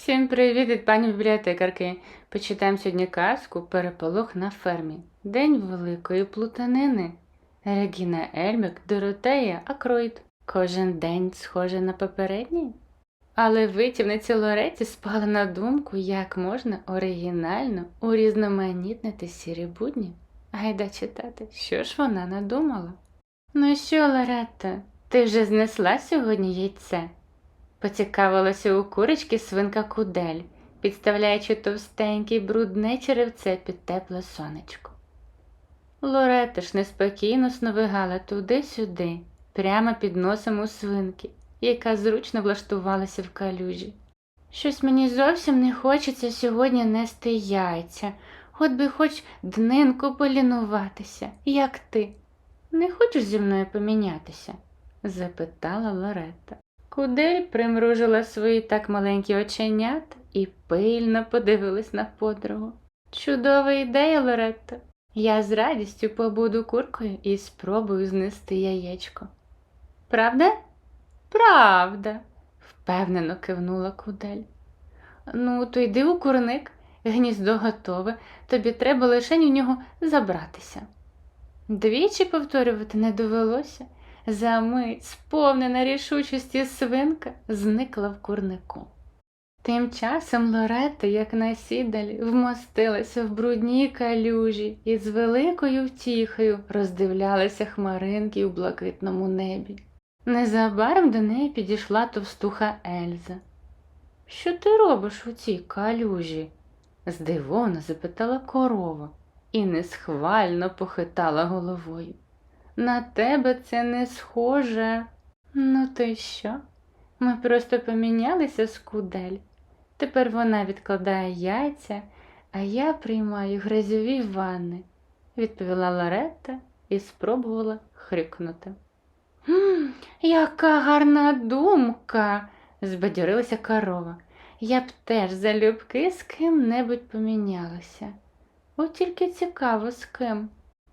Всім привіт від пані бібліотекарки. Почитаємо сьогодні казку Переполох на фермі. День великої плутанини. Регіна Ельмік, Доротея, Акроїд. Кожен день схоже на попередній. Але витівниці Лореті спала на думку, як можна оригінально урізноманітнити сірі будні. Гайда читати, що ж вона надумала. Ну що, Лоретта, ти вже знесла сьогодні яйце? Поцікавилася у курочки свинка кудель, підставляючи товстенький брудне черевце під тепле сонечко. Лорета ж неспокійно сновигала туди-сюди, прямо під носом у свинки, яка зручно влаштувалася в калюжі. Щось мені зовсім не хочеться сьогодні нести яйця, от би хоч днинку полінуватися, як ти. Не хочеш зі мною помінятися? запитала Лоретта. Кудель примружила свої так маленькі оченята і пильно подивилась на подругу. Чудова ідея, Лоретто. Я з радістю побуду куркою і спробую знести яєчко. Правда? Правда, впевнено кивнула кудель. Ну, то йди у курник, гніздо готове, тобі треба лише у нього забратися. Двічі повторювати не довелося. За мить, сповнена рішучості свинка, зникла в курнику. Тим часом Лорета, як на сідалі, вмостилася в брудній калюжі і з великою втіхою роздивлялася хмаринки у блакитному небі. Незабаром до неї підійшла товстуха Ельза. Що ти робиш у цій калюжі? здивовано запитала корова і несхвально похитала головою. На тебе це не схоже. Ну то й що? Ми просто помінялися з кудель. Тепер вона відкладає яйця, а я приймаю грязьові ванни, відповіла Лоретта і спробувала хрикнути. «М, Яка гарна думка, збадьорилася корова. Я б теж залюбки з ким-небудь помінялася. От тільки цікаво з ким.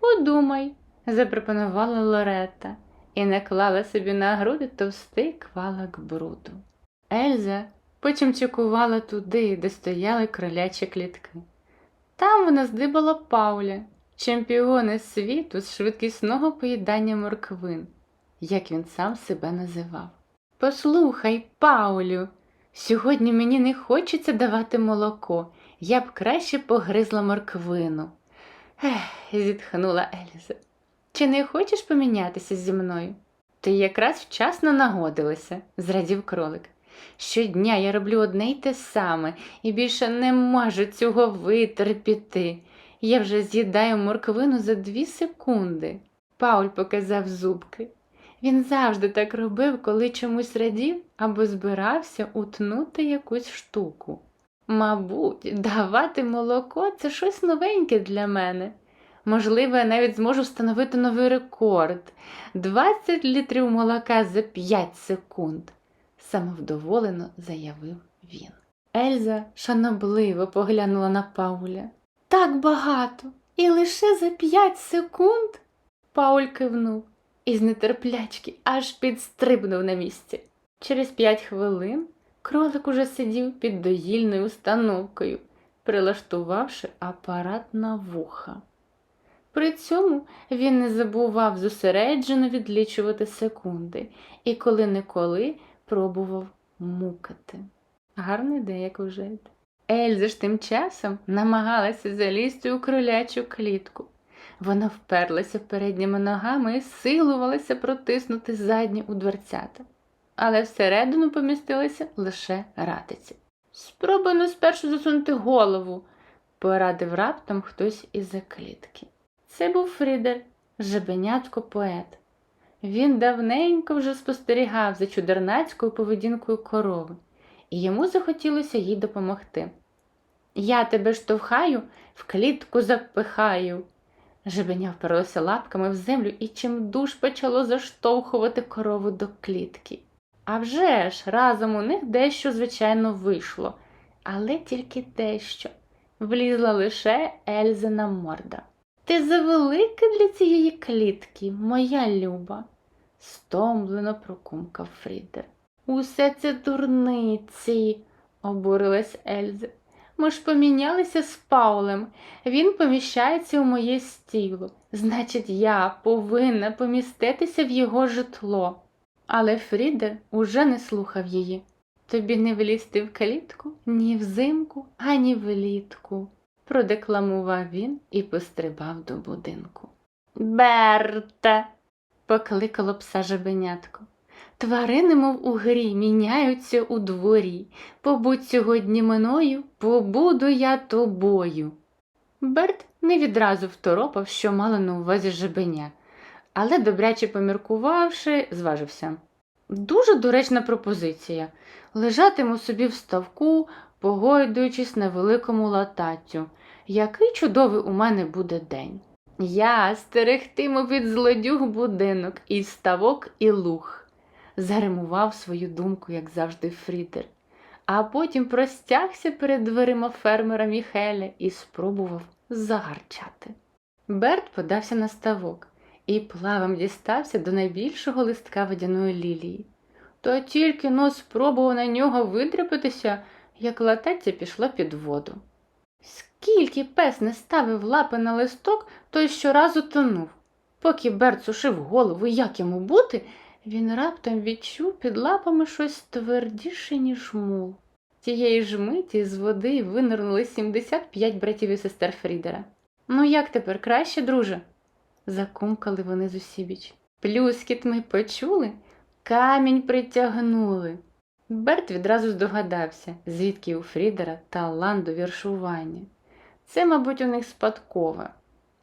Подумай запропонувала Лоретта і наклала собі на груди товстий квалок бруду. Ельза почимчикувала туди, де стояли кролячі клітки. Там вона здибала Пауля, чемпіона світу з швидкісного поїдання морквин, як він сам себе називав. Послухай, Паулю, сьогодні мені не хочеться давати молоко, я б краще погризла морквину. Ех, зітхнула Ельза. Чи не хочеш помінятися зі мною? Ти якраз вчасно нагодилася, зрадів кролик. Щодня я роблю одне й те саме і більше не можу цього витерпіти. Я вже з'їдаю морквину за дві секунди. Пауль показав зубки. Він завжди так робив, коли чомусь радів або збирався утнути якусь штуку. Мабуть, давати молоко це щось новеньке для мене. Можливо, я навіть зможу встановити новий рекорд 20 літрів молока за 5 секунд, самовдоволено заявив він. Ельза шанобливо поглянула на Пауля. Так багато, і лише за 5 секунд. Пауль кивнув і з нетерплячки аж підстрибнув на місці. Через 5 хвилин кролик уже сидів під доїльною установкою, прилаштувавши апарат на вуха. При цьому він не забував зосереджено відлічувати секунди і коли-неколи пробував мукати. Гарна ідея, як вважаєте. Ельза ж тим часом намагалася залізти у кролячу клітку. Вона вперлася передніми ногами і силувалася протиснути задні у дверцята, але всередину помістилися лише ратиці. Спробуй ну спершу засунути голову, порадив раптом хтось із-за клітки. Це був Фрідер, жебенятко поет. Він давненько вже спостерігав за чудернацькою поведінкою корови, і йому захотілося їй допомогти. Я тебе штовхаю, в клітку запихаю. Жебеня вперлося лапками в землю і чимдуж почало заштовхувати корову до клітки. А вже ж разом у них дещо, звичайно, вийшло, але тільки дещо. Влізла лише Ельзина морда. Ти завелика для цієї клітки, моя люба, стомлено прокумкав Фрідер. Усе це дурниці, обурилась Ельза. Ми ж помінялися з Паулем. Він поміщається у моє стіло. Значить, я повинна поміститися в його житло. Але Фрідер уже не слухав її. Тобі не влізти в калітку ні взимку, ані влітку, продекламував він і пострибав до будинку. Берте. покликало пса жабенятко. Тварини, мов у грі, міняються у дворі. Побудь сьогодні мною, побуду я тобою. Берт не відразу второпав, що мало на увазі жабеня, але, добряче поміркувавши, зважився. Дуже доречна пропозиція. Лежатиму собі в ставку, погойдуючись на великому лататтю. Який чудовий у мене буде день. Я стерегтиму від злодюг будинок і ставок, і луг заримував свою думку, як завжди, Фрідер, а потім простягся перед дверима фермера Міхеля і спробував загарчати. Берт подався на ставок і плавом дістався до найбільшого листка водяної лілії. То тільки но спробував на нього видряпатися, як латаття пішло під воду. Скільки пес не ставив лапи на листок, той щоразу тонув. Поки Берт сушив голову, як йому бути, він раптом відчув під лапами щось твердіше, ніж мул. Тієї ж миті з води винирнули 75 братів і сестер Фрідера. Ну, як тепер краще, друже? закумкали вони з усібіч. Плюскіт ми почули, камінь притягнули. Берт відразу здогадався, звідки у Фрідера талант до віршування. Це, мабуть, у них спадкове.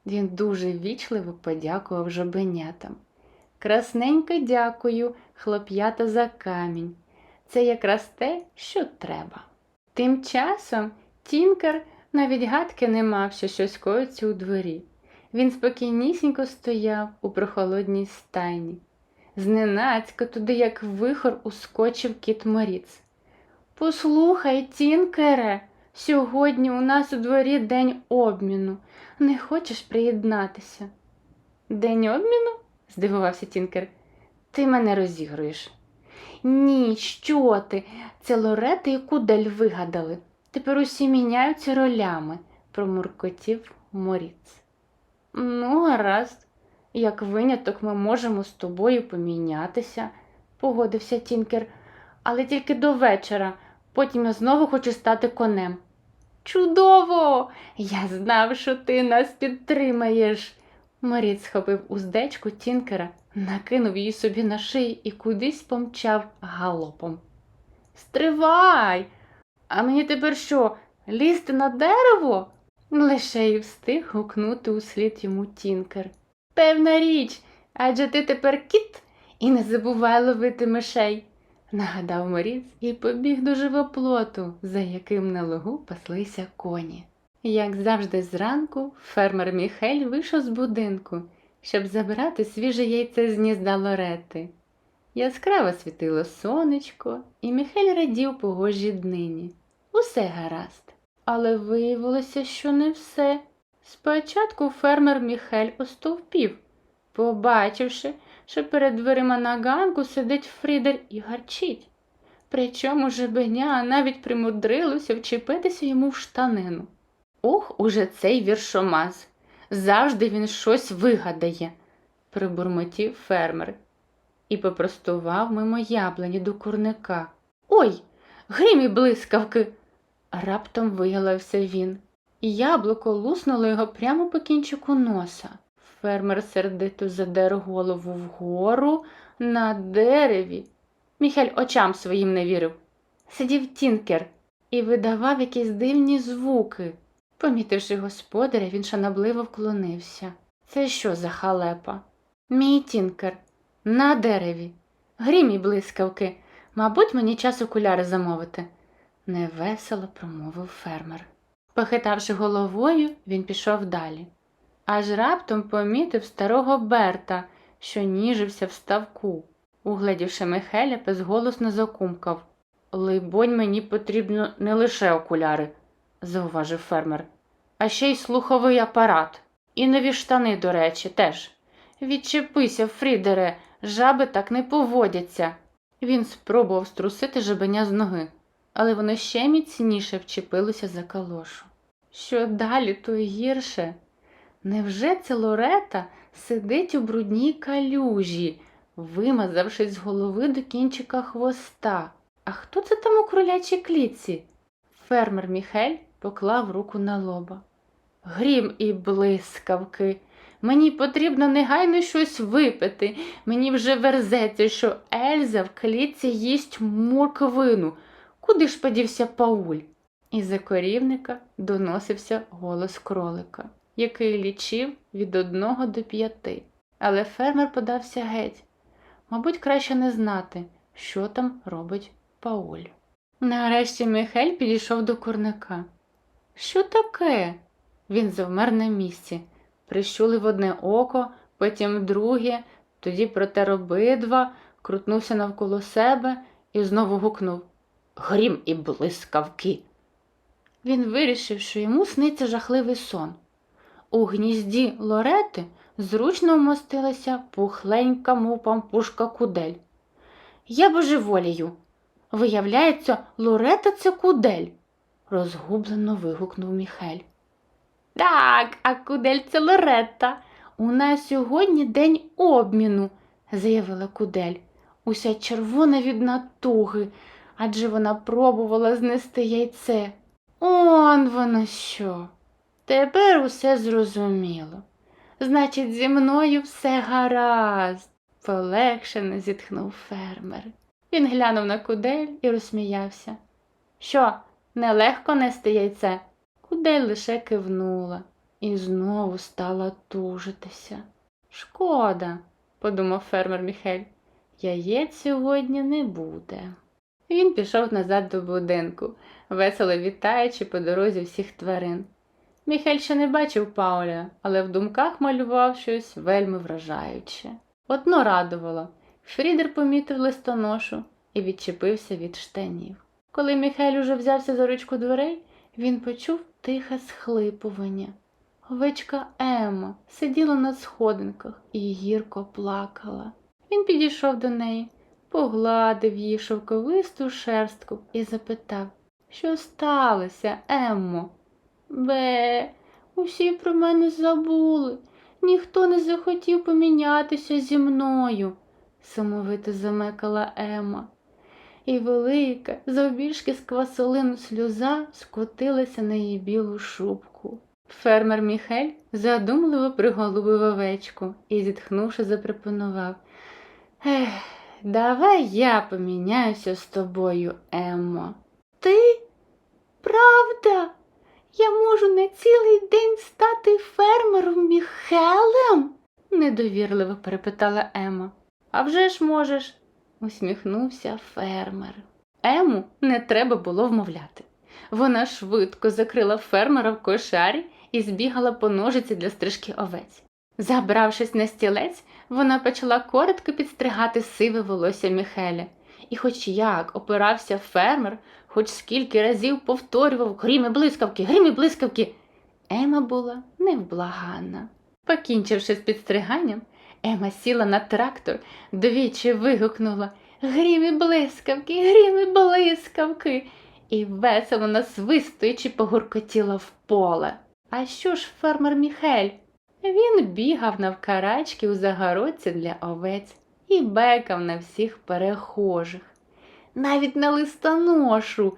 Він дуже вічливо подякував жабенятам. Красненько дякую, хлоп'ята за камінь. Це якраз те, що треба. Тим часом Тінкер навіть гадки не мав, що щось коїться у дворі. Він спокійнісінько стояв у прохолодній стайні. Зненацька туди, як вихор, ускочив кіт Моріц. Послухай, Тінкере, сьогодні у нас у дворі день обміну. Не хочеш приєднатися? День обміну? здивувався Тінкер. Ти мене розігруєш. Ні, що ти? Це Лорета і Кудель вигадали. Тепер усі міняються ролями, промуркотів Моріц. Ну, гаразд, як виняток ми можемо з тобою помінятися, погодився Тінкер, але тільки до вечора. Потім я знову хочу стати конем. Чудово! Я знав, що ти нас підтримаєш. Моріт схопив уздечку Тінкера, накинув її собі на шию і кудись помчав галопом. Стривай! А мені тепер що, лізти на дерево? Лише й встиг гукнути услід йому Тінкер. Певна річ, адже ти тепер кіт і не забувай ловити мишей, нагадав Моріц і побіг до живоплоту, за яким на лугу паслися коні. Як завжди зранку, фермер Міхель вийшов з будинку, щоб забирати свіже яйце з гнізда Лорети. Яскраво світило сонечко, і Міхель радів погожій днині. Усе гаразд. Але виявилося, що не все. Спочатку фермер Міхель остовпів, побачивши, що перед дверима на ганку сидить Фрідер і гарчить. Причому жебеня навіть примудрилося вчепитися йому в штанину. Ох, уже цей віршомаз. Завжди він щось вигадає, прибурмотів фермер і попростував мимо яблуні до курника. Ой, гримі блискавки. Раптом виявився він. Яблуко луснуло його прямо по кінчику носа. Фермер сердито задер голову вгору на дереві. Міхель очам своїм не вірив. Сидів тінкер і видавав якісь дивні звуки. Помітивши господаря, він шанобливо вклонився. Це що за халепа? Мій тінкер, на дереві. Грім і блискавки. Мабуть, мені час окуляри замовити, невесело промовив фермер. Похитавши головою, він пішов далі. Аж раптом помітив старого Берта, що ніжився в ставку. Угледівши Михеля, безголосно закумкав. Либонь, мені потрібно не лише окуляри зауважив фермер, а ще й слуховий апарат. І нові штани, до речі, теж. Відчепися, Фрідере, жаби так не поводяться. Він спробував струсити жабеня з ноги. Але воно ще міцніше вчепилося за калошу. Що далі, то гірше. Невже це Лорета сидить у брудній калюжі, вимазавшись з голови до кінчика хвоста? А хто це там у кролячій клітці? Фермер Міхель поклав руку на лоба. Грім і блискавки. Мені потрібно негайно щось випити. Мені вже верзеться, що Ельза в клітці їсть морквину. Куди ж подівся Пауль? Із-за корівника доносився голос кролика, який лічив від одного до п'яти. Але фермер подався геть. Мабуть, краще не знати, що там робить Пауль. Нарешті Михель підійшов до курника. Що таке? Він завмер на місці, прищулив одне око, потім друге, тоді протер обидва, крутнувся навколо себе і знову гукнув Грім і блискавки. Він вирішив, що йому сниться жахливий сон. У гнізді Лорети зручно вмостилася пухленька, мов пампушка кудель. Я божеволію. Виявляється, Лорета це кудель, розгублено вигукнув Міхель. Так, а кудель це Лоретта. У нас сьогодні день обміну, заявила кудель, уся червона від натуги, адже вона пробувала знести яйце. Он воно що. Тепер усе зрозуміло. Значить, зі мною все гаразд, полегшено зітхнув фермер. Він глянув на кудель і розсміявся. Що, нелегко нести яйце? Кудель лише кивнула і знову стала тужитися. Шкода, подумав фермер Міхель, яєць сьогодні не буде. Він пішов назад до будинку, весело вітаючи по дорозі всіх тварин. Міхель ще не бачив Пауля, але в думках малював щось вельми вражаюче. Одно радувало Фрідер помітив листоношу і відчепився від штанів. Коли Міхель уже взявся за ручку дверей, він почув тихе схлипування. Овечка Ема сиділа на сходинках і гірко плакала. Він підійшов до неї, погладив її шовковисту шерстку і запитав, що сталося, Еммо? Бе, усі про мене забули. Ніхто не захотів помінятися зі мною, сумовито замекала Ема. І велика, завбільшки з квасолину сльоза скотилася на її білу шубку. Фермер Міхель задумливо приголубив овечку і, зітхнувши, запропонував Ех, давай я поміняюся з тобою, Еммо. Ти? Правда? Я можу на цілий день стати фермером Міхелем? недовірливо перепитала Ема. «А вже ж можеш, усміхнувся фермер. Ему не треба було вмовляти. Вона швидко закрила фермера в кошарі і збігала по ножиці для стрижки овець. Забравшись на стілець, вона почала коротко підстригати сиве волосся Міхеля. І хоч як опирався фермер, хоч скільки разів повторював гріми блискавки, гріми блискавки, Ема була невблаганна. Покінчивши з підстриганням, Ема сіла на трактор, двічі вигукнула Грімі блискавки, грімі блискавки, і весело насвистуючи погуркотіла в поле. А що ж фермер Міхель? Він бігав навкарачки у загородці для овець і бекав на всіх перехожих, навіть на листоношу,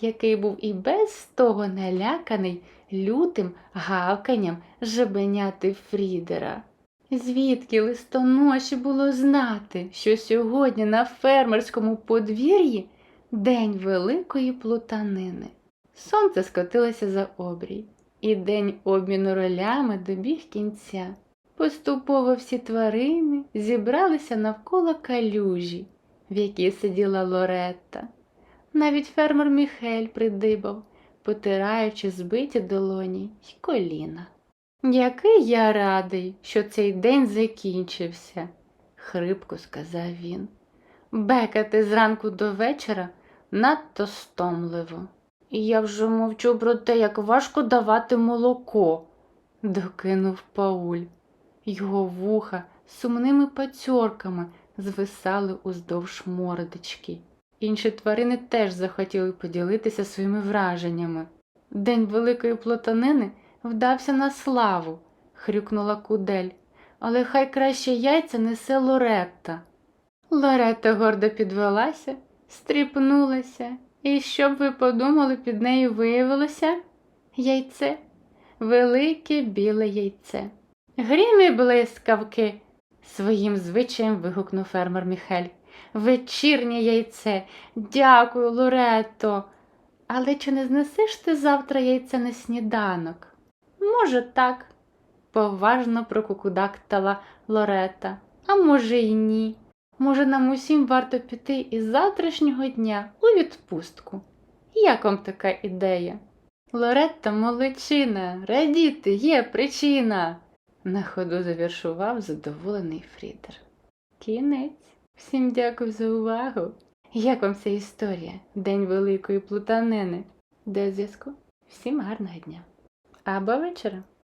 який був і без того наляканий лютим гавканням жебеняти Фрідера. Звідки листоноші було знати, що сьогодні на фермерському подвір'ї день великої плутанини? Сонце скотилося за обрій, і день обміну ролями добіг кінця. Поступово всі тварини зібралися навколо калюжі, в якій сиділа Лоретта. Навіть фермер Міхель придибав, потираючи збиті долоні й коліна. Який я радий, що цей день закінчився, хрипко сказав він. Бекати зранку до вечора надто стомливо. Я вже мовчу про те, як важко давати молоко, докинув Пауль. Його вуха сумними пацьорками звисали уздовж мордочки. Інші тварини теж захотіли поділитися своїми враженнями. День великої плотанини вдався на славу, хрюкнула кудель, але хай краще яйця несе Лоретта. Лоретта гордо підвелася, стріпнулася, і що б ви подумали, під нею виявилося яйце, велике біле яйце. Грім і блискавки, своїм звичаєм вигукнув фермер Міхель. Вечірнє яйце. Дякую, Лоретто. Але чи не знесеш ти завтра яйця на сніданок? Може, так, поважно прокукудактала Лорета. А може, й ні. Може, нам усім варто піти із завтрашнього дня у відпустку. Як вам така ідея? Лоретта молодчина, радіти є причина. На ходу завіршував задоволений Фрідер. Кінець. Всім дякую за увагу. Як вам ця історія? День великої плутанини. До зв'язку. Всім гарного дня. Або вечора.